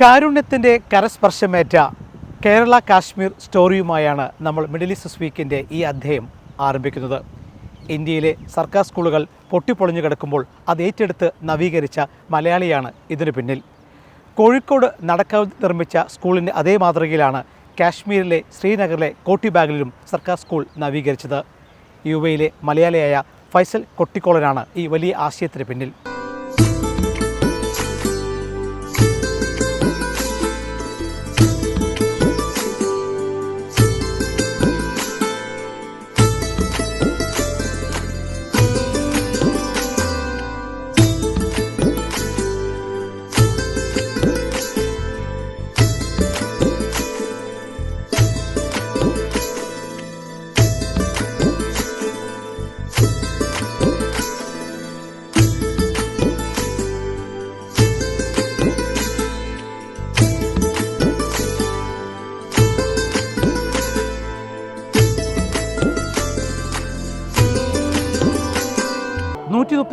കാരുണ്യത്തിന്റെ കരസ്പർശമേറ്റ കേരള കാശ്മീർ സ്റ്റോറിയുമായാണ് നമ്മൾ middle east വീക്കിന്റെ ഈ അധ്യായം ആരംഭിക്കുന്നത്. ഇന്ത്യയിലെ സർക്കാർ സ്കൂളുകൾ പൊട്ടിപ്പൊളിഞ്ഞു കിടക്കുമ്പോൾ അത് ഏറ്റെടുത്ത് നവീകരിച്ച മലയാളിയാണ് ഇതിനു പിന്നിൽ. കോഴിക്കോട് നടക്കാവ് നിർമ്മിച്ച സ്കൂളിന്റെ അതേ മാതൃകയിലാണ് കാശ്മീരിലെ ശ്രീനഗറിലെ കോട്ടിബാഗിലും സർക്കാർ സ്കൂൾ നവീകരിച്ചത്. യു എയിലെ മലയാളിയായ ഫൈസൽ കൊട്ടിക്കോളനാണ് ഈ വലിയ ആശയത്തിന് പിന്നിൽ.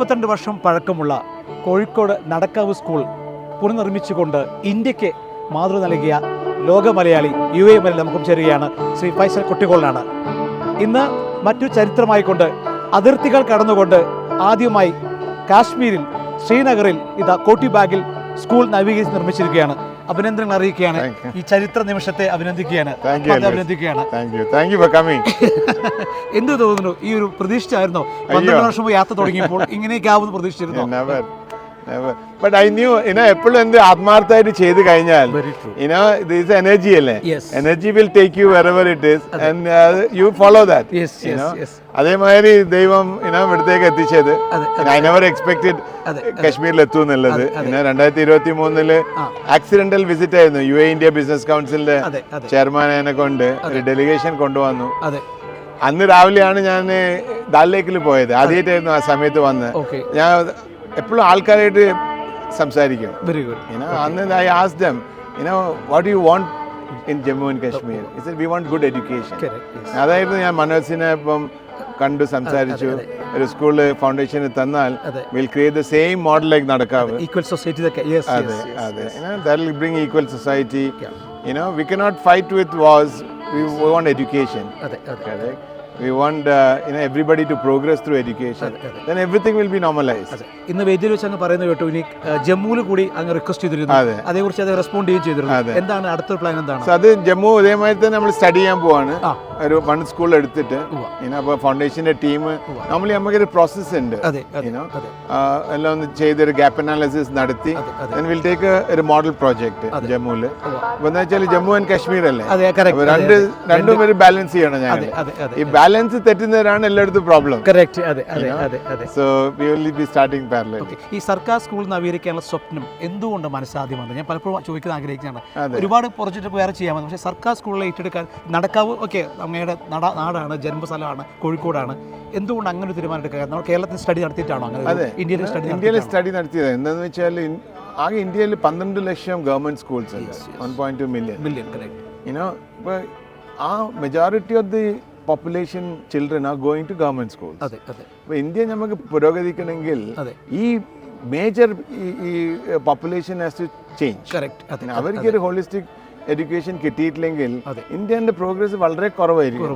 മുപ്പത്തിരണ്ട് വർഷം പഴക്കമുള്ള കോഴിക്കോട് നടക്കാവ് സ്കൂൾ പുനർനിർമ്മിച്ചുകൊണ്ട് ഇന്ത്യയ്ക്ക് മാതൃ നൽകിയ ലോക മലയാളി യു എ മലയാളി നമുക്കും ചേരുകയാണ്. ശ്രീ ഫൈസൽ കുട്ടികോളിനാണ് ഇന്ന് മറ്റു ചരിത്രമായിക്കൊണ്ട് അതിർത്തികൾ കടന്നുകൊണ്ട് ആദ്യമായി കാശ്മീരിൽ ശ്രീനഗറിൽ ഇതാ കോട്ടിബാഗിൽ സ്കൂൾ നവീകരിച്ച് നിർമ്മിച്ചിരിക്കുകയാണ്. അഭിനന്ദനങ്ങൾ അറിയിക്കുകയാണ്. ഈ ചരിത്ര നിമിഷത്തെ അഭിനന്ദിക്കുകയാണ്. അഭിനന്ദിക്കുകയാണ്. എന്ത് തോന്നുന്നു? ഈ ഒരു പ്രതീക്ഷിച്ചായിരുന്നോ? പന്ത്രണ്ട് വർഷം യാത്ര തുടങ്ങിയപ്പോൾ ഇങ്ങനെയൊക്കെ ആവുമെന്ന് പ്രതീക്ഷിച്ചിരുന്നോ? ബട്ട് ഐ ന്യൂ ഇനോ എപ്പോഴും എന്ത് ആത്മാർത്ഥമായിട്ട് ചെയ്ത് കഴിഞ്ഞാൽ. ഇനോ ദിസ് എനർജി അല്ലേ? Energy will take you wherever it is and you follow that yes. അതേമാതിരി ദൈവം ഇനോ ഇവിടത്തേക്ക് എത്തിച്ചത്. ഐ നെവർ എക്സ്പെക്ടഡ് കശ്മീരിൽ എത്തും എന്നുള്ളത്. പിന്നെ രണ്ടായിരത്തി ഇരുപത്തി മൂന്നിൽ ആക്സിഡന്റൽ വിസിറ്റ് ആയിരുന്നു യു എ ഇന്ത്യ ബിസിനസ് കൗൺസിലിന്റെ ചെയർമാനെ കൊണ്ട് ഒരു ഡെലിഗേഷൻ കൊണ്ടുവന്നു. അന്ന് രാവിലെയാണ് ഞാൻ ദാലിലേക്കിൽ പോയത്. ആദ്യമായിട്ടായിരുന്നു ആ സമയത്ത് വന്ന് ഞാൻ എപ്പോഴും ആൾക്കാരായിട്ട് സംസാരിക്കും വെരി ഗുഡ് യുനോ അന്ന് I ask them you know what you want in Jammu and Kashmir it's we want good education അതായിരുന്നു ഞാൻ മനോജ് സിനെ ഇപ്പം കണ്ടു സംസാരിച്ചു. ഒരു സ്കൂൾ ഫൗണ്ടേഷന് തന്നാൽ. Will create the same model like Nadakkavu. Equal society അതെ അതെ. That will bring equal society you know we cannot fight with was we want education അതെ അതെ. We want uh, you know everybody to progress through education. then everything will be normalized. അതെ. ഇന്ന് വേദിയിൽ വെച്ച് അങ്ങ് പറയുന്നത് കേട്ടു. ഇനി ജമ്മുവിൽ കൂടി അങ്ങ് റിക്വസ്റ്റ് ചെയ്തിരുന്നു. അതെ. അതേക്കുറിച്ച് അത് റെസ്പോണ്ട് ചെയ്യുകയും ചെയ്തിരുന്നു. എന്താണ് അടുത്ത പ്ലാൻ എന്താണ്? അത് ജമ്മു ഇതേമാതിരി തന്നെ നമ്മൾ സ്റ്റഡി ചെയ്യാൻ പോവാണ്. ഒരു വൺ സ്കൂൾ എടുത്തിട്ട്. അപ്പോൾ ഫൗണ്ടേഷന്റെ ടീം നോർമലി നമുക്കൊരു പ്രോസസ്സ് ഉണ്ട്. എല്ലാം ഒന്ന് ചെയ്തൊരു ഗ്യാപ്പ് അനാലിസിസ് നടത്തി. വിൽ ടേക്ക് ഒരു മോഡൽ പ്രോജക്റ്റ് ജമ്മുവിൽ. അപ്പോൾ എന്താ വെച്ചാൽ ജമ്മു ആൻഡ് കാശ്മീർ അല്ലേ? രണ്ട് രണ്ടും ഒരു ബാലൻസ് ചെയ്യണം ഞാൻ. ഈ ബാലൻസ് തെറ്റുന്നവരാണ് എല്ലായിടത്തും പ്രോബ്ലം കറക്റ്റ് അതെ അതെ അതെ അതെ. So we will be starting parallel ഈ സർക്കാർ സ്കൂൾ നവീകരിക്കാനുള്ള സ്വപ്നം എന്തുകൊണ്ട് മനസ്സാധ്യമാണ് ഞാൻ പലപ്പോഴും ചോദിക്കാൻ ആഗ്രഹിക്കുകയാണ് ഒരുപാട് പ്രൊജക്റ്റ് വേറെ ചെയ്യാമെന്ന് പക്ഷേ സർക്കാർ സ്കൂളിൽ ഏറ്റെടുക്കാൻ നടക്കാവ് ഓക്കെ അങ്ങയുടെ നട നാടാണ് ജന്മസ്ഥലമാണ് കോഴിക്കോടാണ്. എന്തുകൊണ്ട് അങ്ങനെ ഒരു തീരുമാനം എടുക്കുക നമ്മൾ കേരളത്തിൽ സ്റ്റഡി നടത്തിയിട്ടാണോ അങ്ങനെ അതെ. ഇന്ത്യയിൽ സ്റ്റഡി ഇന്ത്യയിൽ സ്റ്റഡി നടത്തിയത് എന്താണെന്ന് വെച്ചാൽ ആകെ ഇന്ത്യയിൽ പന്ത്രണ്ട് ലക്ഷം ഗവൺമെന്റ് സ്കൂൾസ് ഉണ്ട് one point two million million correct you know ഇപ്പോൾ ആ majority of the population children are going to government school അപ്പൊ അപ്പോൾ ഇന്ത്യ നമുക്ക് പുരോഗതിക്കണമെങ്കിൽ. ഈ മേജർ ഈ പോപ്പുലേഷൻ ഹാസ് ടു ചേഞ്ച് അവർക്ക് ഒരു ഹോളിസ്റ്റിക് എഡ്യൂക്കേഷൻ കിട്ടിയിട്ടില്ലെങ്കിൽ ഇന്ത്യന്റെ ഇന്ത്യന്റെ പ്രോഗ്രസ് വളരെ കുറവായിരിക്കും.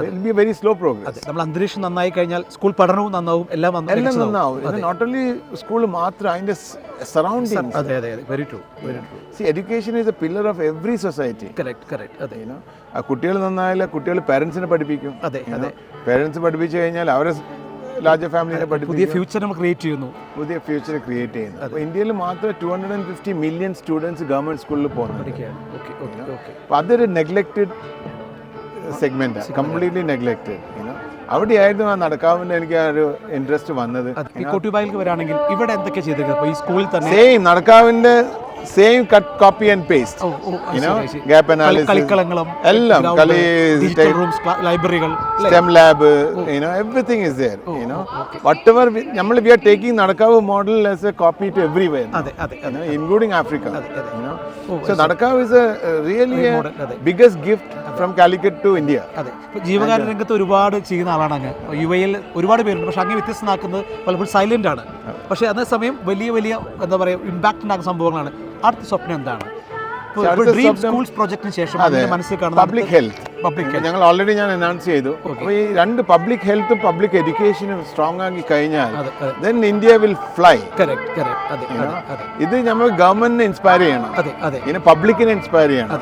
Will be very slow progress നമ്മൾ അന്തരീക്ഷം നന്നായി കഴിഞ്ഞാൽ സ്കൂൾ പഠനവും നന്നാവും എല്ലാം എല്ലാം നന്നാവും. നോട്ട് ഓൺലി സ്കൂൾ മാത്രം അതിന്റെ സറൗണ്ടിങ് അതെ അതെ അതെ. Very true very true see education is a pillar of every society correct correct അതെ. കുട്ടികൾ നന്നായാലും കുട്ടികൾ പേരൻസിനെ പഠിപ്പിക്കും. അതെ അതെ. പേരൻസ് പഠിപ്പിച്ചു കഴിഞ്ഞാൽ അവരെ ലാർജർ ഫാമിലിനെ പുതിയ ഫ്യൂച്ചർ നമ്മൾ ക്രിയേറ്റ് ചെയ്യുന്നു. പുതിയ ഫ്യൂച്ചർ ക്രിയേറ്റ് ചെയ്യുന്നു. അപ്പോൾ ഇന്ത്യയിൽ മാത്രം two hundred and fifty million students government സ്കൂളിൽ പോകുന്നുണ്ട്. അപ്പോൾ അതൊരു നെഗ്ലക്റ്റഡ് സെഗ്മെന്റ് കംപ്ലീറ്റ്ലി നെഗ്ലക്റ്റഡ് അവിടെയായിരുന്നു ആ നടക്കാവുന്ന എനിക്ക് ആ ഒരു ഇൻട്രസ്റ്റ് വന്നത്. വരാണെങ്കിൽ ഇവിടെ എന്തൊക്കെ ചെയ്തിട്ടുണ്ട് ഈ സ്കൂളിൽ തന്നെ same നടക്കാവിന്റെ same cut copy and paste എല്ലാം കളി ലൈബ്രറികൾ STEM lab everything is whatever നമ്മൾ we are taking Nadakkavu model as a copy to everywhere including Africa Nadakkavu is a really biggest gift model, Calicut to India. from Calicut to India. അതെ. ഇപ്പോൾ ജീവകാരുണ്യ രംഗത്ത് ഒരുപാട് ചെയ്യുന്ന ആളാണ് അങ്ങ്. U എയിൽ ഒരുപാട് പേരുണ്ട്. പക്ഷെ അങ്ങനെ വ്യത്യസ്തമാക്കുന്നത് പലപ്പോഴും സൈലന്റ് ആണ്. പക്ഷേ അതേസമയം വലിയ വലിയ എന്താ പറയുക ഇമ്പാക്റ്റ് ഉണ്ടാക്കുന്ന സംഭവങ്ങളാണ്. അടുത്ത സ്വപ്നം എന്താണ്? ഡ്രീം സ്കൂൾസ് പ്രോജക്റ്റിന് ശേഷം അതെ. മനസ്സിൽ കാണുന്നത് പബ്ലിക് ഹെൽത്ത് പബ്ലിക് ഞങ്ങൾ ഓൾറെഡി ഞാൻ അനൗൺസ് ചെയ്തു. അപ്പോൾ ഈ രണ്ട് പബ്ലിക് ഹെൽത്തും പബ്ലിക് എഡ്യൂക്കേഷനും സ്ട്രോങ് ആക്കി കഴിഞ്ഞാൽ ദെൻ ഇന്ത്യ വിൽ ഫ്ലൈ ഇത് നമ്മൾ ഗവൺമെന്റിനെ ഇൻസ്പയർ ചെയ്യണം. ഇങ്ങനെ പബ്ലിക്കിനെ ഇൻസ്പയർ ചെയ്യണം.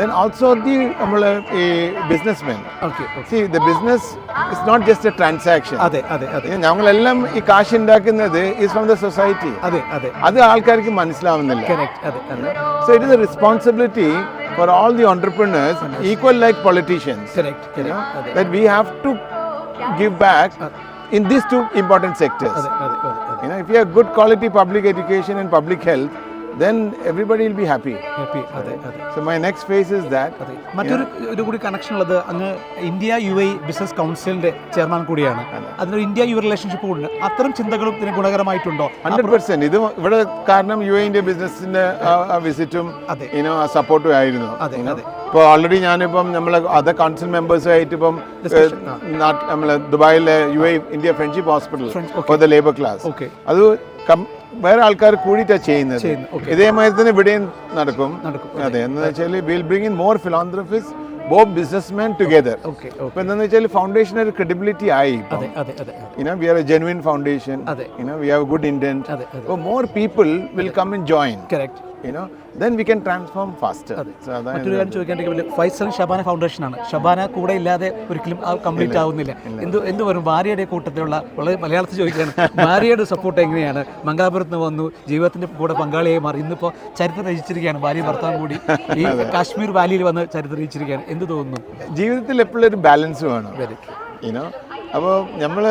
ദെൻ ഓൾസോ ദി നമ്മൾ ഈ business men see the business it's not just a transaction ഞങ്ങളെല്ലാം ഈ കാശ് ഉണ്ടാക്കുന്നത് ഈസ് ഫ്രം ദ സൊസൈറ്റി അതെ ആൾക്കാർക്ക് മനസ്സിലാവുന്നില്ല. So it is responsibility for all the entrepreneurs, equal like politicians. Correct. correct. You know, okay. That we have to give back in these two important sectors. You know, if you have good quality public education and public health, then everybody will be happy. അതെ അതെ. So my next phase is that. അതെ. മറ്റൊരു ഒരു കൂടി connection ഉള്ളത് അങ്ങ് India U I business കൗൺസിലിന്റെ chairman കൂടിയാണ്. അതിനൊരു ഇന്ത്യ യു റിലേഷൻഷിപ്പ് കൂടി അത്തരം ചിന്തകളും ഇതിന് ഗുണകരമായിട്ടുണ്ടോ? ഹൺഡ്രഡ് പെർസെന്റ് ഇത് ഇവിടെ കാരണം യു എന്റെ ബിസിനസിന്റെ വിസിറ്റും. ഇനോ സപ്പോർട്ടും ആയിരുന്നു. അതെ അതെ. ഇപ്പോൾ ഓൾറെഡി ഞാനിപ്പം നമ്മളെ അതർ കൗൺസിൽ മെമ്പേഴ്സുമായിട്ട് ഇപ്പം നമ്മൾ ദുബായിലെ U I India friendship hospital. For the labour class okay അത് വേറെ ആൾക്കാർ കൂടിയിട്ടാണ് ചെയ്യുന്നത്. ഇതേമാതിരി തന്നെ ഇവിടെയും നടക്കും. അതെ എന്ന് വെച്ചാൽ will bring in more philanthropies business businessman together okay ഇപ്പൊ എന്താന്ന് വെച്ചാൽ ഫൗണ്ടേഷൻ ഒരു ക്രെഡിബിലിറ്റി ആയി ഇപ്പം. അതെ അതെ അതെ foundation you know we have good genuine more people will come in join good then we അതെ. ട്രാൻസ്ഫോം അതാണ് മറ്റൊരു കാര്യം ചോദിക്കാണ്ടെങ്കിൽ ഫൈസൽ ഷബാന ഫൗണ്ടേഷൻ ആണ്. ഷബാന കൂടെ ഇല്ലാതെ ഒരിക്കലും കംപ്ലീറ്റ് ആവുന്നില്ല. എന്ത് എന്ത് പറയും ഭാര്യയുടെ കൂട്ടത്തിലുള്ള വളരെ മലയാളത്തിൽ ചോദിക്കുകയാണ് ഭാര്യയുടെ സപ്പോർട്ട് എങ്ങനെയാണ്? മംഗലാപുരത്ത് നിന്ന് വന്നു ജീവിതത്തിന്റെ കൂടെ പങ്കാളിയായി മാറി. ഇന്നിപ്പോൾ ചരിത്രം രചിച്ചിരിക്കുകയാണ് ഭാര്യ ഭർത്താവ് കൂടി. ഈ കാശ്മീർ വാലിയിൽ വന്ന് ചരിത്രം രചിച്ചിരിക്കുകയാണ്. എന്ത് തോന്നുന്നു? ജീവിതത്തിൽ എപ്പോഴും ഒരു ബാലൻസ് വേണം. യുനോ അപ്പോൾ നമ്മൾ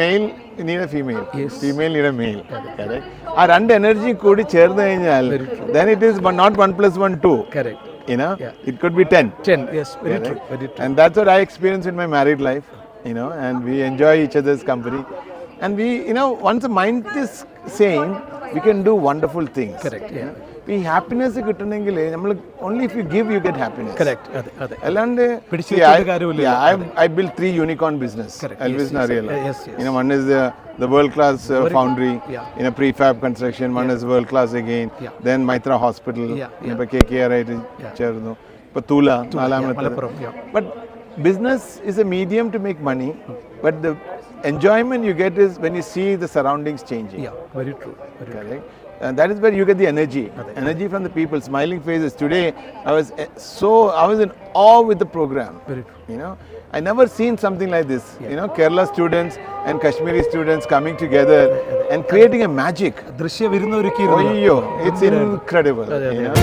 മെയിൽ നീടെ ഫീമെയിൽ ഫീമെയിൽ നീടെ മെയിൽ ആ രണ്ട് എനർജി കൂടി ചേർന്ന് കഴിഞ്ഞാൽ then it is not one plus one two correct you know it could be ten ten yes true true very true And that's what I experienced in my married life, you know, and we enjoy each other's company. And we, you know, once the mind is sane, we can do wonderful things. Correct, yeah. ഈ happiness കിട്ടണമെങ്കിൽ നമ്മൾ only if you give you get happiness correct അതെ അതെ അല്ലാണ്ട് കാര്യമില്ല. I build three unicorn business Correct. എൽവിസ് Yes, yes, അറിയാലോ one is the world class uh, foundry yeah. in a prefab construction one is world class again Yeah. then Maitra hospital Yeah, ഇപ്പൊ K K R ആയിട്ട് ചേർന്നു ഇപ്പൊ തൂല നാലാമത്തെ Malappuram yeah. but business is a medium to make money but the enjoyment you get is when you see the surroundings changing yeah and that is where you get the energy energy from the people smiling faces today i was eh, so i was in awe with the program very true you know i never seen something like this you know kerala students and kashmiri students coming together and creating a magic oh it's incredible you know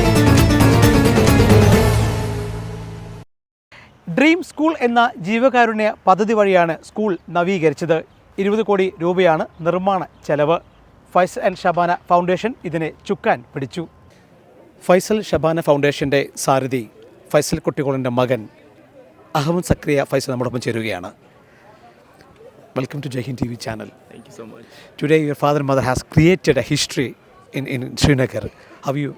dream school എന്ന ജീവകാരുണ്യ പദ്ധതി വഴിയാണ് school നവീകരിച്ചത് ഇരുപത് കോടി രൂപയാണ് നിർമ്മാണ ചെലവ് Faisal and Shabana foundation ഇതിനെ ചുക്കാൻ പിടിച്ചു. ഫൈസൽ ഷബാന ഫൗണ്ടേഷന്റെ സാരഥി ഫൈസൽ കുട്ടികളുടെ മകൻ അഹമ്മദ് സക്രിയ ഫൈസൽ നമ്മോടൊപ്പം ചേരുകയാണ്. Welcome to Jaihind T V channel thank you so much today your father mother has created a history in in Srinagar have you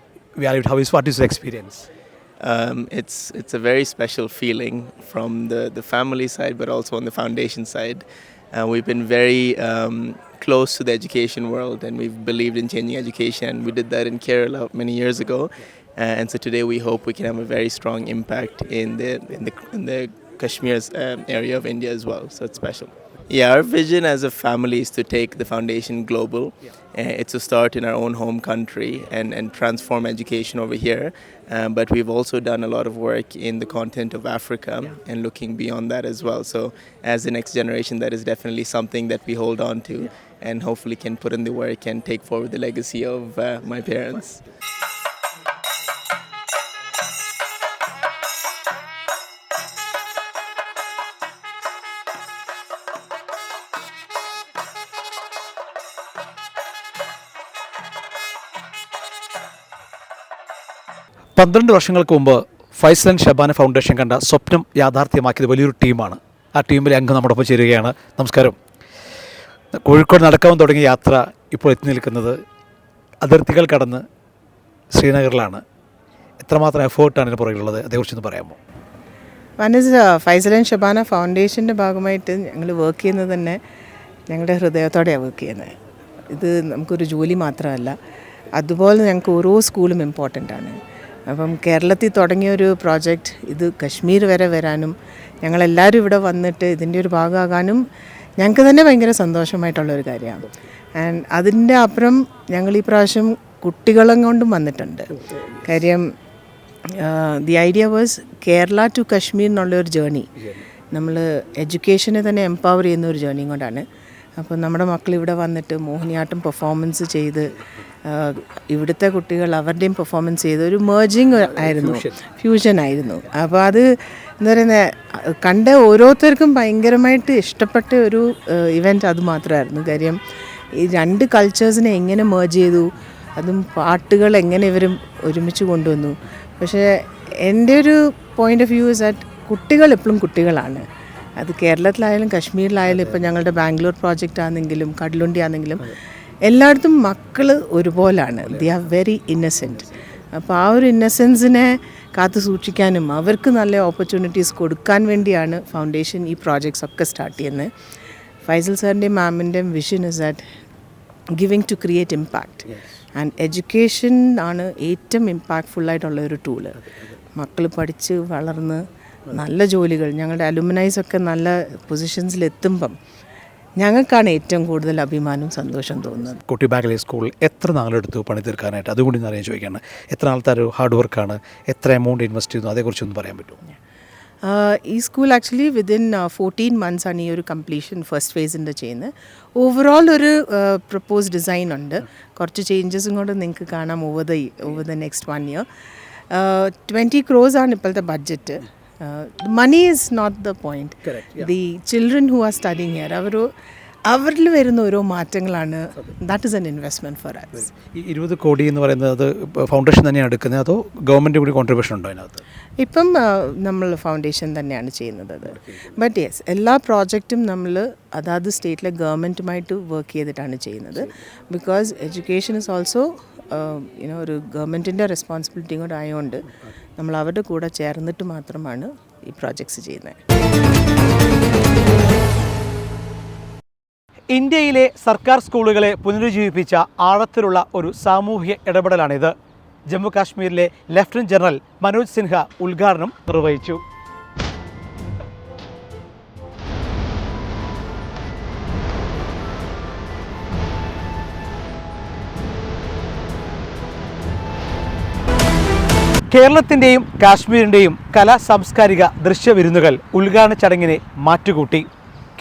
valued how is what is experience Um, it's it's a very special feeling from the, the family side, but also on the foundation side. Uh, we've been very um, close to the education world, and we've believed in changing education. We did that in Kerala many years ago, uh, and so today we hope we can have a very strong impact in the in the in the Kashmir's um, area of India as well. So it's special. Yeah, our vision as a family is to take the foundation global. Uh, it's to start in our own home country and, and transform education over here. Um, but we've also done a lot of work in the continent of Africa and looking beyond that as well. So, as the next generation, that is definitely something that we hold on to and hopefully can put in the work and take forward the legacy of uh, my parents. പന്ത്രണ്ട് വർഷങ്ങൾക്ക് മുമ്പ് Faisal Shabana foundation കണ്ട സ്വപ്നം യാഥാർത്ഥ്യമാക്കിയത് വലിയൊരു ടീമാണ്. ആ ടീമിലെ അംഗം നമ്മുടെ ഒപ്പം ചേരുകയാണ്. നമസ്കാരം. കോഴിക്കോട് നടക്കാൻ തുടങ്ങിയ യാത്ര ഇപ്പോൾ എത്തി നിൽക്കുന്നത് അതിർത്തികൾ കടന്ന് ശ്രീനഗറിലാണ്. എത്രമാത്രം എഫേർട്ടാണ് ഇതിന് പുറകിലുള്ളത്? അതേക്കുറിച്ചൊന്ന് പറയാമോ? വനസ് ഫൈസലൻ ഷബാന ഫൗണ്ടേഷന്റെ ഭാഗമായിട്ട് ഞങ്ങൾ വർക്ക് ചെയ്യുന്നത് തന്നെ ഞങ്ങളുടെ ഹൃദയത്തോടെയാണ് വർക്ക് ചെയ്യുന്നത്. ഇത് നമുക്കൊരു ജോലി മാത്രമല്ല അതുപോലെ ഞങ്ങൾക്ക് ഓരോ സ്കൂളും ഇമ്പോർട്ടന്റ് ആണ്. അപ്പം കേരളത്തിൽ തുടങ്ങിയ ഒരു പ്രോജക്റ്റ് ഇത് കശ്മീർ വരെ വരാനും ഞങ്ങളെല്ലാവരും ഇവിടെ വന്നിട്ട് ഇതിന്റെ ഒരു ഭാഗമാകാനും ഞങ്ങൾക്ക് തന്നെ ഭയങ്കര സന്തോഷമായിട്ടുള്ളൊരു കാര്യമാണ്. ആൻഡ് അതിന്റെ അപ്പുറം ഞങ്ങൾ ഈ പ്രാവശ്യം കുട്ടികളും കൊണ്ടും വന്നിട്ടുണ്ട്. കാര്യം the idea was Kerala to Kashmir എന്നുള്ള ഒരു ജേണി നമ്മൾ എഡ്യൂക്കേഷനെ തന്നെ എംപവർ ചെയ്യുന്ന ഒരു ജേണിയും കൊണ്ടാണ്. അപ്പോൾ നമ്മുടെ മക്കൾ ഇവിടെ വന്നിട്ട് മോഹിനിയാട്ടം പെർഫോമൻസ് ചെയ്ത് ഇവിടുത്തെ കുട്ടികൾ അവരുടെയും പെർഫോമൻസ് ചെയ്ത് ഒരു മേർജിങ് ആയിരുന്നു. ഫ്യൂഷൻ ആയിരുന്നു. അപ്പോൾ അത് എന്താ പറയുന്നത് കണ്ട ഓരോരുത്തർക്കും ഭയങ്കരമായിട്ട് ഇഷ്ടപ്പെട്ട ഒരു ഇവന്റ് അത് മാത്രമായിരുന്നു. കാര്യം ഈ രണ്ട് കൾച്ചേഴ്സിനെ എങ്ങനെ മേർജ് ചെയ്തു അതും പാട്ടുകൾ എങ്ങനെ ഇവരും ഒരുമിച്ച് കൊണ്ടുവന്നു. പക്ഷേ എന്റെ ഒരു point of view is that കുട്ടികൾ എപ്പോഴും കുട്ടികളാണ്. അത് കേരളത്തിലായാലും കശ്മീരിലായാലും ഇപ്പം ഞങ്ങളുടെ ബാംഗ്ലൂർ പ്രോജക്റ്റ് ആണെങ്കിലും കടലുണ്ടി ആണെങ്കിലും എല്ലായിടത്തും മക്കൾ ഒരുപോലാണ്. ദി ആർ വെരി ഇന്നസെന്റ് അപ്പോൾ ആ ഒരു ഇന്നസെൻസിനെ കാത്തു സൂക്ഷിക്കാനും അവർക്ക് നല്ല ഓപ്പർച്യൂണിറ്റീസ് കൊടുക്കാൻ വേണ്ടിയാണ് ഫൗണ്ടേഷൻ ഈ പ്രോജക്ട്സ് ഒക്കെ സ്റ്റാർട്ട് ചെയ്യുന്നത്. ഫൈസൽ സാറിന്റെയും മാമിന്റെയും vision is that giving to create impact and education ആണ് ഏറ്റവും ഇമ്പാക്റ്റ്ഫുള്ളായിട്ടുള്ള ഒരു ടൂൾ മക്കൾ പഠിച്ച് വളർന്ന് നല്ല ജോലികൾ ഞങ്ങളുടെ അലുമിനൈസ് ഒക്കെ നല്ല പൊസിഷൻസിലെത്തുമ്പം ഞങ്ങൾക്കാണ് ഏറ്റവും കൂടുതൽ അഭിമാനവും സന്തോഷം തോന്നുന്നത്. കുട്ടി ബാഗിലെ സ്കൂൾ എത്ര നാളെടുത്തു പണി തീർക്കാനായിട്ട് ഒന്ന് അറിയാൻ ചോദിക്കുകയാണ് എത്ര നാളത്തെ ഒരു ഹാർഡ് വർക്കാണ് എത്ര എമൗണ്ട് ഇൻവെസ്റ്റ് ചെയ്യുന്നു? അതേക്കുറിച്ചൊന്ന് പറയാൻ പറ്റുമോ? ഈ school actually within fourteen months ആണ് ഈ ഒരു കംപ്ലീഷൻ ഫസ്റ്റ് ഫേസിന്റെ ചെയ്യുന്നത്. ഓവറോൾ ഒരു പ്രപ്പോസ് ഡിസൈൻ ഉണ്ട്. കുറച്ച് ചേഞ്ചസും കൂടെ നിങ്ങൾക്ക് കാണാം over the over the next one year twenty crore ആണ് ഇപ്പോഴത്തെ budget Uh, money is not the point. The children who are studying here, ಅವರು അവരിൽ വരുന്ന ഓരോ മാറ്റങ്ങളാണ്. That is an investment for us ഈ ഇരുപത് കോടി എന്ന് പറയുന്നത് അത് ഫൗണ്ടേഷൻ തന്നെയാണ് എടുക്കുന്നത്? അതോ ഗവൺമെന്റ് കൂടി കോൺട്രിബ്യൂഷൻ ഉണ്ടോ അതിനകത്ത്? ഇപ്പം നമ്മൾ ഫൗണ്ടേഷൻ തന്നെയാണ് ചെയ്യുന്നത് അത്. ബട്ട് യെസ് എല്ലാ പ്രോജക്റ്റും നമ്മൾ അതാത് സ്റ്റേറ്റിലെ ഗവൺമെന്റുമായിട്ട് വർക്ക് ചെയ്തിട്ടാണ് ചെയ്യുന്നത്. Because education is also you know ഒരു ഗവൺമെന്റിന്റെ റെസ്പോൺസിബിലിറ്റിയും കൂടെ ആയതുകൊണ്ട് നമ്മൾ അവരുടെ കൂടെ ചേർന്നിട്ട് മാത്രമാണ് ഈ പ്രോജക്ട്സ് ചെയ്യുന്നത്. ഇന്ത്യയിലെ സർക്കാർ സ്കൂളുകളെ പുനരുജ്ജീവിപ്പിച്ച ആഴത്തിലുള്ള ഒരു സാമൂഹ്യ ഇടപെടലാണിത്. ജമ്മു കാശ്മീരിലെ ലഫ്റ്റനന്റ് ജനറൽ മനോജ് സിൻഹ ഉദ്ഘാടനം നിർവഹിച്ചു. കേരളത്തിന്റെയും കാശ്മീരിന്റെയും കലാ സാംസ്കാരിക ദൃശ്യവിരുന്നുകൾ ഉദ്ഘാടന ചടങ്ങിനെ മാറ്റുകൂട്ടി.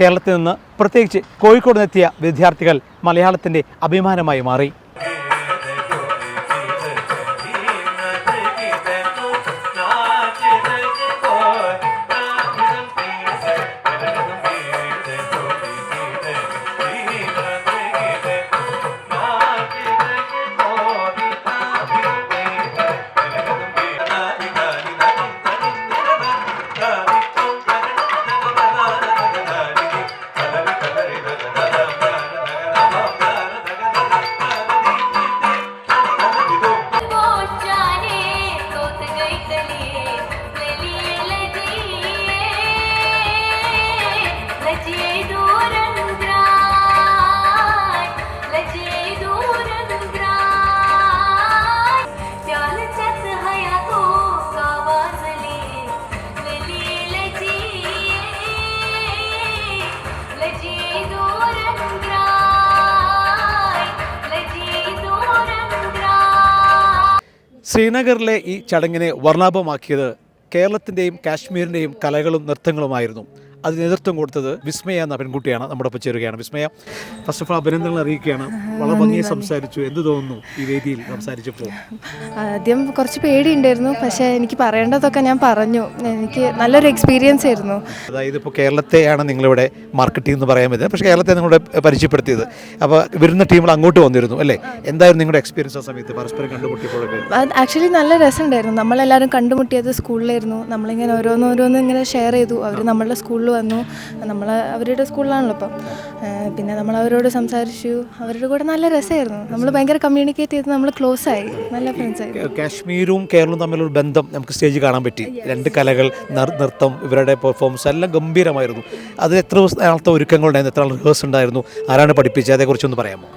കേരളത്തിൽ നിന്ന് പ്രത്യേകിച്ച് കോഴിക്കോട് നിന്നെത്തിയ വിദ്യാർത്ഥികൾ മലയാളത്തിന്റെ അഭിമാനമായി മാറി. ശ്രീനഗറിലെ ഈ ചടങ്ങിനെ വർണാഭമാക്കിയത് കേരളത്തിന്റെയും കാശ്മീരിന്റെയും കലകളും നൃത്തങ്ങളുമായിരുന്നു. അതിന് നേതൃത്വം കൊടുത്തത് വിസ്മയ എന്ന പെൺകുട്ടിയാണ് നമ്മുടെ ഒപ്പം ചേരുകയാണ്. വിസ്മയ ഫസ്റ്റ് ഓഫ് ഓൾ അഭിനന്ദനങ്ങൾ അറിയിക്കുകയാണ്. വളരെ ഭംഗിയെ സംസാരിച്ചു. എന്ത് തോന്നുന്നു ഈ വേദിയിൽ സംസാരിച്ചപ്പോൾ? ആദ്യം കുറച്ച് പേടിയുണ്ടായിരുന്നു പക്ഷേ എനിക്ക് പറയേണ്ടതൊക്കെ ഞാൻ പറഞ്ഞു. എനിക്ക് നല്ലൊരു എക്സ്പീരിയൻസ് ആയിരുന്നു. അതായത് ഇപ്പോൾ കേരളത്തെയാണ് നിങ്ങളിവിടെ മാർക്കറ്റിംഗ് എന്ന് പറയാൻ പറ്റുന്നത് പക്ഷേ കേരളത്തെ നിങ്ങളുടെ പരിചയപ്പെടുത്തിയത്. അപ്പോൾ വരുന്ന ടീമുകൾ അങ്ങോട്ട് വന്നിരുന്നു അല്ലേ? എന്തായിരുന്നു നിങ്ങളുടെ എക്സ്പീരിയൻസ് ആ സമയത്ത്? പരസ്പരം കണ്ടുമുട്ടിയപ്പോഴൊക്കെ? അത് ആക്ച്വലി നല്ല രസമുണ്ടായിരുന്നു. നമ്മളെല്ലാവരും കണ്ടുമുട്ടിയത് സ്കൂളിലായിരുന്നു നമ്മളിങ്ങനെ ഓരോന്നോരോന്ന് ഇങ്ങനെ ഷെയർ ചെയ്തു. അവർ നമ്മളുടെ സ്കൂളിൽ സ്കൂളിൽ വന്നു. നമ്മൾ അവരുടെ സ്കൂളിലാണല്ലോ ഇപ്പം. പിന്നെ നമ്മൾ അവരോട് സംസാരിച്ചു. അവരുടെ കൂടെ നല്ല രസമായിരുന്നു. നമ്മൾ ഭയങ്കര കമ്മ്യൂണിക്കേറ്റ് ചെയ്ത് നമ്മൾ ക്ലോസ് ആയി. നല്ല ഫ്രണ്ട്സ് ആയി. കാശ്മീരും കേരളവും തമ്മിലൊരു ബന്ധം നമുക്ക് സ്റ്റേജ് കാണാൻ പറ്റി. രണ്ട് കലകൾ നൃത്തം ഇവരുടെ പെർഫോമൻസ് എല്ലാം ഗംഭീരമായിരുന്നു. അത് എത്ര നാളത്തെ ഒരുക്കങ്ങളുണ്ടായിരുന്നു? എത്ര റിഹേഴ്സ് ഉണ്ടായിരുന്നു? ആരാണ് പഠിപ്പിച്ചത്? അതേക്കുറിച്ചൊന്ന് പറയാമോ?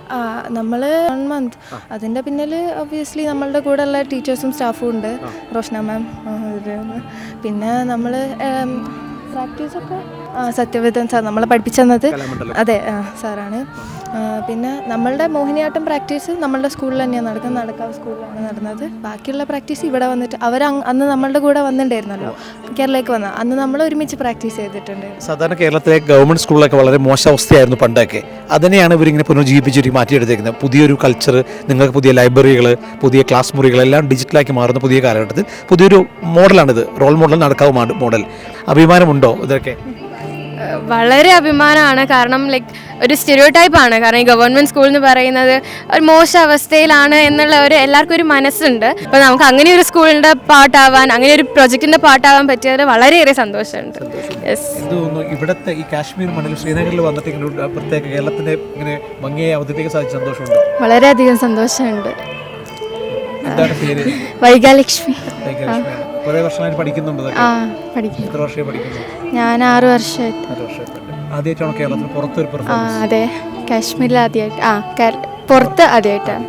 നമ്മൾ വൺ മന്ത് അതിന്റെ പിന്നിൽ ഒബ്വിയസ്ലി നമ്മളുടെ കൂടെ ഉള്ള ടീച്ചേഴ്സും സ്റ്റാഫും ഉണ്ട്. റോഷ്ന മാം പിന്നെ നമ്മൾ പ്രാക്ടീസൊക്കെ ആ സത്യവിധൻ സാർ നമ്മളെ പഠിപ്പിച്ചെന്നത്. അതെ സാറാണ്. പിന്നെ നമ്മളുടെ മോഹിനിയാട്ടം പ്രാക്ടീസ് നമ്മളുടെ സ്കൂളിൽ തന്നെയാണ് നടക്കുന്നത് നടക്കാവ് സ്കൂളിലാണ് നടന്നത്. ബാക്കിയുള്ള പ്രാക്ടീസ് ഇവിടെ വന്നിട്ട് അവർ അന്ന് നമ്മളുടെ കൂടെ വന്നിട്ടുണ്ടായിരുന്നല്ലോ. കേരളയ്ക്ക് വന്ന അന്ന് നമ്മൾ ഒരുമിച്ച് പ്രാക്ടീസ് ചെയ്തിട്ടുണ്ട്. സാധാരണ കേരളത്തിലെ ഗവൺമെന്റ് സ്കൂളിലൊക്കെ വളരെ മോശം അവസ്ഥയായിരുന്നു പണ്ടൊക്കെ. അതിനെയാണ് ഇവരിങ്ങനെ പുനർജീവിപ്പിച്ചിട്ട് മാറ്റിയെടുത്തേക്കുന്നത് പുതിയൊരു കൾച്ചർ നിങ്ങൾക്ക് പുതിയ ലൈബ്രറികൾ പുതിയ ക്ലാസ് മുറികൾ എല്ലാം ഡിജിറ്റലാക്കി മാറുന്ന പുതിയ കാലഘട്ടത്തിൽ പുതിയൊരു മോഡലാണിത് റോൾ മോഡൽ നടക്കാവ് മോഡൽ അഭിമാനമുണ്ടോ. ഇതൊക്കെ? വളരെ അഭിമാനമാണ്. കാരണം ലൈക്ക് ഒരു സ്റ്റെരിയോ ടൈപ്പാണ് കാരണം ഈ ഗവൺമെന്റ് സ്കൂൾ എന്ന് പറയുന്നത് ഒരു മോശ അവസ്ഥയിലാണ് എന്നുള്ള ഒരു എല്ലാവർക്കും ഒരു മനസ്സുണ്ട്. അപ്പോൾ നമുക്ക് അങ്ങനെ ഒരു സ്കൂളിന്റെ പാട്ടാവാൻ അങ്ങനെ ഒരു പ്രൊജക്റ്റിന്റെ പാട്ടാവാൻ പറ്റിയതിൽ വളരെയേറെ സന്തോഷമുണ്ട്. യെസ് എന്ത് തോന്നുന്നു? ഇവിടുത്തെ ഈ കാശ്മീർ മണ്ണിൽ ശ്രീനഗറിൽ വന്നിട്ട് ഇങ്ങനെ പ്രത്യേക കേരളത്തിന്റെ ഇങ്ങനെ ഭംഗിയായി അവതരിപ്പിക്കാൻ സാധിച്ച സന്തോഷമുണ്ട്. വളരെയധികം സന്തോഷമുണ്ട്. എന്താണ് പേര്? വൈകാലക്ഷ്മി. കുറേ വർഷമായിട്ട് പഠിക്കുന്നുണ്ട് ആ പഠിക്കും എത്ര വർഷമായി പഠിക്കുന്നു? ഞാൻ ആറ് വർഷമായിട്ട്. നാല് വർഷമായിട്ട്. ആദ്യമായിട്ടാണ് കേരളത്തിൽ പുറത്തൊരു ആ പെർഫോമൻസ് അതെ. കാശ്മീരിൽ ആദ്യമായിട്ട്. ആ കേര- പുറത്ത് ആദ്യമായിട്ടാണ്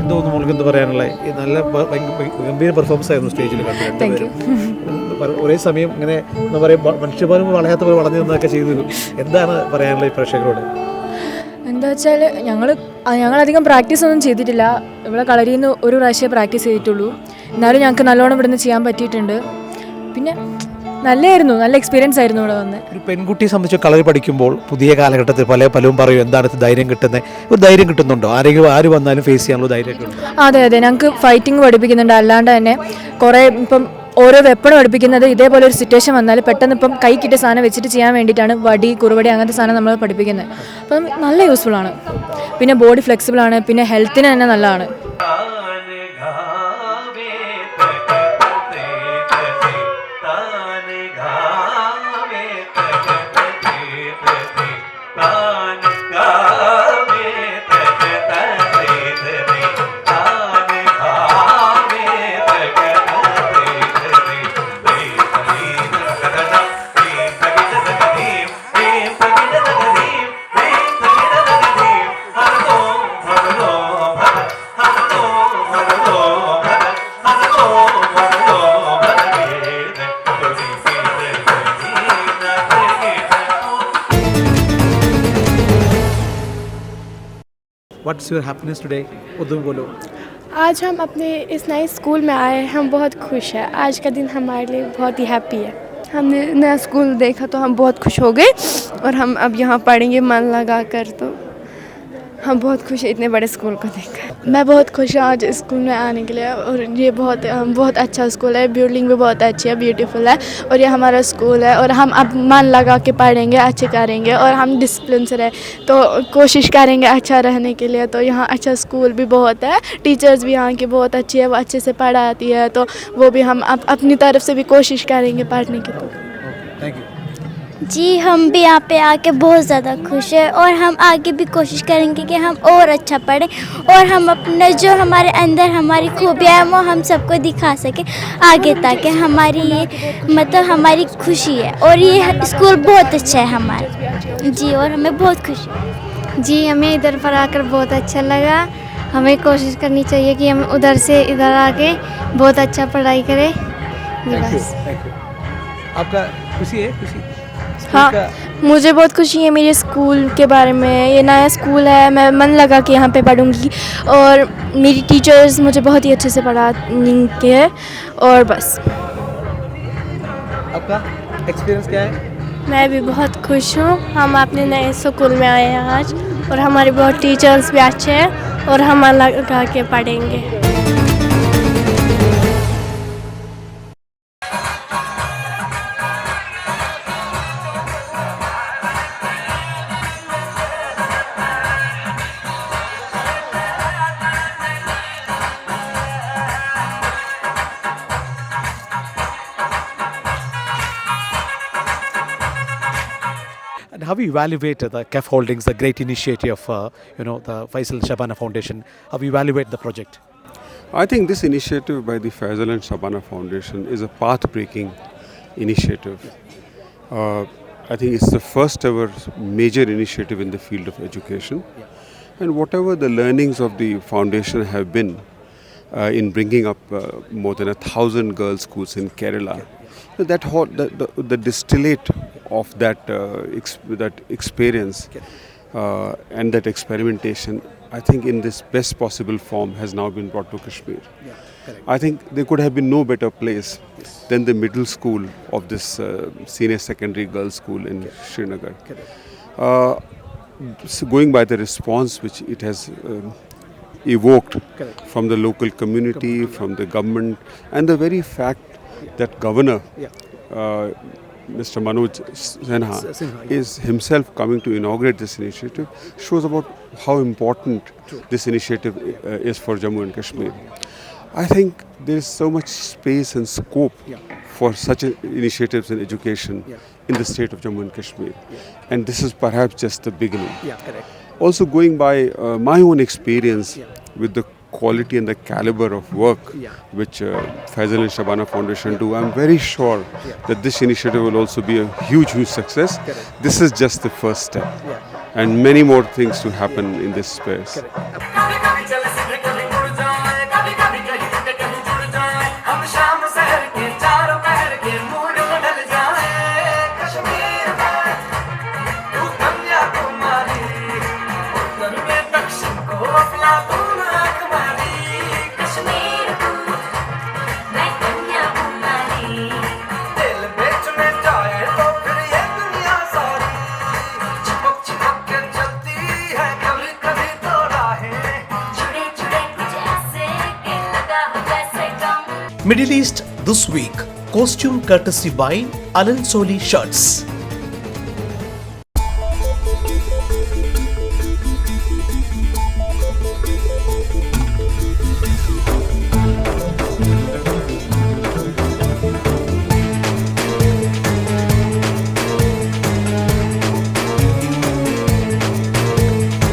എന്തോ ഒന്ന് മോൾക്ക് എന്ത് പറയാനുള്ളത്? ഈ നല്ല ഭ- ഗംഭീര പെർഫോമൻസ് ആയിരുന്നു സ്റ്റേജിൽ കണ്ടു രണ്ടുപേരും. പല- ഒരേ സമയം ഇങ്ങനെ എന്താ പറയുക മനുഷ്യപാലം വളയാത്ത പോലെ വളഞ്ഞു നിന്നൊക്കെ ചെയ്തു. എന്താണ് പറയാനുള്ളത് ഈ പ്രേക്ഷകരോട്? എന്താ വെച്ചാൽ ഞങ്ങൾ ഞങ്ങളധികം പ്രാക്ടീസ് ഒന്നും ചെയ്തിട്ടില്ല. ഇവിടെ കളരിയിൽ നിന്ന് ഒരു പ്രാവശ്യമേ പ്രാക്ടീസ് ചെയ്തിട്ടുള്ളൂ. എന്നാലും ഞങ്ങൾക്ക് നല്ലോണം ഇവിടുന്ന് ചെയ്യാൻ പറ്റിയിട്ടുണ്ട്. പിന്നെ നല്ലായിരുന്നു നല്ല എക്സ്പീരിയൻസ് ആയിരുന്നു ഇവിടെ വന്ന്. ഒരു പെൺകുട്ടിയെ സംബന്ധിച്ച് കളരി പഠിക്കുമ്പോൾ പുതിയ കാലഘട്ടത്തിൽ പല പലവും പറയും എന്താണ് ധൈര്യം കിട്ടുന്നത് ഒരു ധൈര്യം കിട്ടുന്നുണ്ടോ? ആരെങ്കിലും ആര് വന്നാലും ഫേസ് ചെയ്യാനുള്ള ധൈര്യം അതെ അതെ. ഞങ്ങൾക്ക് ഫൈറ്റിംഗ് പഠിപ്പിക്കുന്നുണ്ട്. അല്ലാണ്ട് തന്നെ കുറേ ഇപ്പം ഓരോ വെപ്പൺ പഠിപ്പിക്കുന്നത് ഇതേപോലെ ഒരു സിറ്റുവേഷൻ വന്നാൽ പെട്ടെന്ന് ഇപ്പം കൈ കിട്ടിയ സാധനം വെച്ചിട്ട് ചെയ്യാൻ വേണ്ടിയിട്ടാണ് വടി കുറുവടി അങ്ങനത്തെ സാധനം നമ്മൾ പഠിപ്പിക്കുന്നത്. അപ്പം നല്ല യൂസ്ഫുൾ ആണ്. പിന്നെ ബോഡി ഫ്ലെക്സിബിൾ ആണ്. പിന്നെ ഹെൽത്തിന് തന്നെ നല്ലതാണ്. What's your happiness today Urdu बोलो। आज हम अपने इस नए स्कूल में आए हम बहुत खुश हैं। आज का दिन हमारे लिए बहुत ही हैप्पी है। हमने नया स्कूल देखा तो हम बहुत खुश हो गए और हम अब यहाँ पढ़ेंगे मन लगा कर तो हम बहुत खुश हैं इतने बड़े स्कूल को देखकर। मैं बहुत खुश हूँ आज स्कूल में आने के लिए और ये बहुत बहुत अच्छा स्कूल है बिल्डिंग भी बहुत अच्छी है ब्यूटीफुल है और ये हमारा स्कूल है और हम अब मन लगा के पढ़ेंगे अच्छे करेंगे और हम डिसिप्लिन से रहे। तो कोशिश करेंगे अच्छा रहने के लिए। तो यहाँ अच्छा स्कूल भी बहुत है टीचर्स भी यहाँ की बहुत अच्छी है वो अच्छे से पढ़ाती है। तो वो भी हम अप, अपनी तरफ़ से भी कोशिश करेंगे पढ़ने की। तो थैंक यू जी हम भी यहाँ पे आके बहुत ज़्यादा खुश हैं और हम आगे भी कोशिश करेंगे कि हम और अच्छा पढ़ें और हम अपने जो हमारे अंदर हमारी खूबियाँ हैं वो हम सबको दिखा सकें आगे ताकि हमारी ये मतलब हमारी खुशी है और ये स्कूल बहुत अच्छा है हमारा। जी और हमें बहुत खुशी है। जी हमें इधर पर आकर बहुत अच्छा लगा। हमें कोशिश करनी चाहिए कि हम उधर से इधर आके बहुत अच्छा पढ़ाई करें। जी बस। आपका खुशी है खुशी? हाँ मुझे बहुत खुशी है मेरे स्कूल के बारे में। ये नया स्कूल है मैं मन लगा के यहाँ पे पढ़ूँगी। और मेरी टीचर्स मुझे बहुत ही अच्छे से पढ़ाती है और बस। आपका एक्सपीरियंस क्या है? मैं भी बहुत खुश हूँ। हम अपने नए स्कूल में आए हैं आज और हमारे बहुत टीचर्स भी अच्छे हैं और हम मन लगा के पढ़ेंगे how you evaluate the CAF Holdings, the great initiative of, uh, you know, the Faisal Shabana Foundation? How you evaluate the project? I think this initiative by the Faisal and Shabana Foundation is a path breaking initiative. Uh, I think it's the first ever major initiative in the field of education. And whatever the learnings of the foundation have been uh, in bringing up uh, more than a thousand girls' schools in Kerala, that whole, the, the, the distillate of that, uh, ex- that experience uh, and that experimentation, I think in this best possible form has now been brought to Kashmir. I think there could have been no better place than the middle school of this uh, senior secondary girls' school in Srinagar. Uh, so going by the response which it has um, evoked from the local community, from the government, and the very fact that governor, uh, Mr. Manoj Sinha, Sinha, yeah. is himself coming to inaugurate this initiative shows about how important this initiative uh, is for Jammu and Kashmir. I think there is so much space and scope for such a- initiatives in education in the state of Jammu and Kashmir. And this is perhaps just the beginning. Yeah, correct. Also, going by uh, my own experience with the quality and the caliber of work Yeah. which uh, Faisal and Shabana Foundation do, I'm very sure that this initiative will also be a huge, huge success. This is just the first step. And many more things to happen in this space. कभी Middle East this week. Costume courtesy by Alan Soli Shirts.